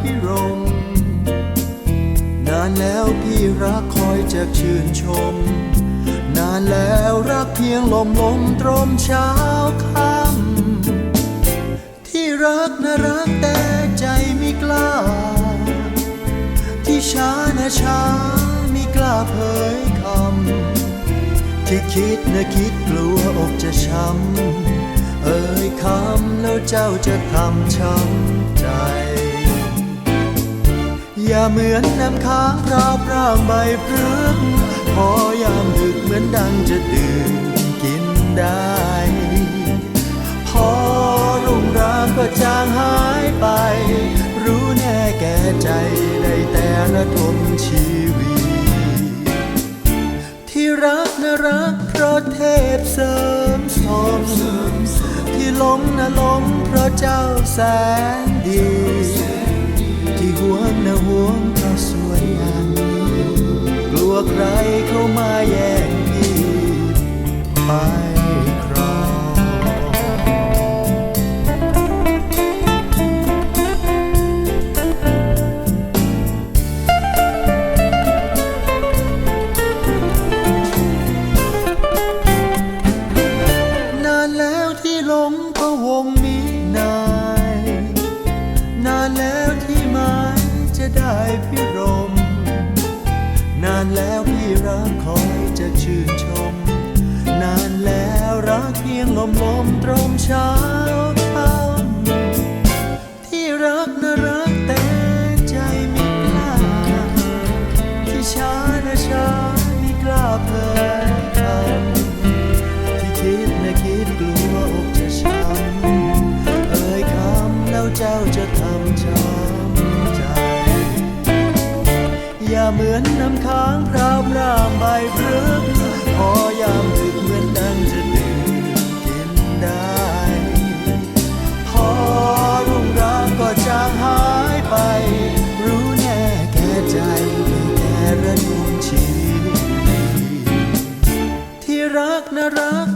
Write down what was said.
พิรม นานแล้วพี่รักคอยจะชื่นชม นานแล้วรักเพียงลมลมตรมเช้าค่ำที่รักนะรักแต่ใจไม่กล้า ที่ช้านะช้าไม่กล้าเผยคำที่คิดนะคิดกลัวอกจะช้ำเอ่ยคำแล้วเจ้าจะทำช้ำใจ เหมือนน้ำค้างพราวพร่างใบพรึกพอยามดึกเหมือนดังจะดื่มกินได้ พอรุ่งรางก็จางหายไป รู้แน่แก่ใจได้แต่ระทมชีวิต ที่รักนะรักเพราะเทพเสริมสมที่หลงนะหลงเพราะเจ้าแสนดี ที่ห่วงนะห่วงเพราะสวยอย่างนี้ กลัวใครเข้ามาแย่งพี่ไปครองนานแล้วที่หลงพะวงมี จะได้พิรม นานแล้วพี่รักคอยจะชื่นชม นานแล้วรักเพียงลมลมตรมเช้าค่ำที่รักนะรักแต่ใจไม่กล้า ที่ช้านะช้าไม่กล้าเผย อย่าเหมือนน้ำค้างพราวรามใบพรึกพอยามดึกเหมือนดังจะดื่มกินได้ พอรุ่งรางก็จางหายไป รู้แน่แก่ใจไม่แก่ระดมชีวิตที่รักนะรัก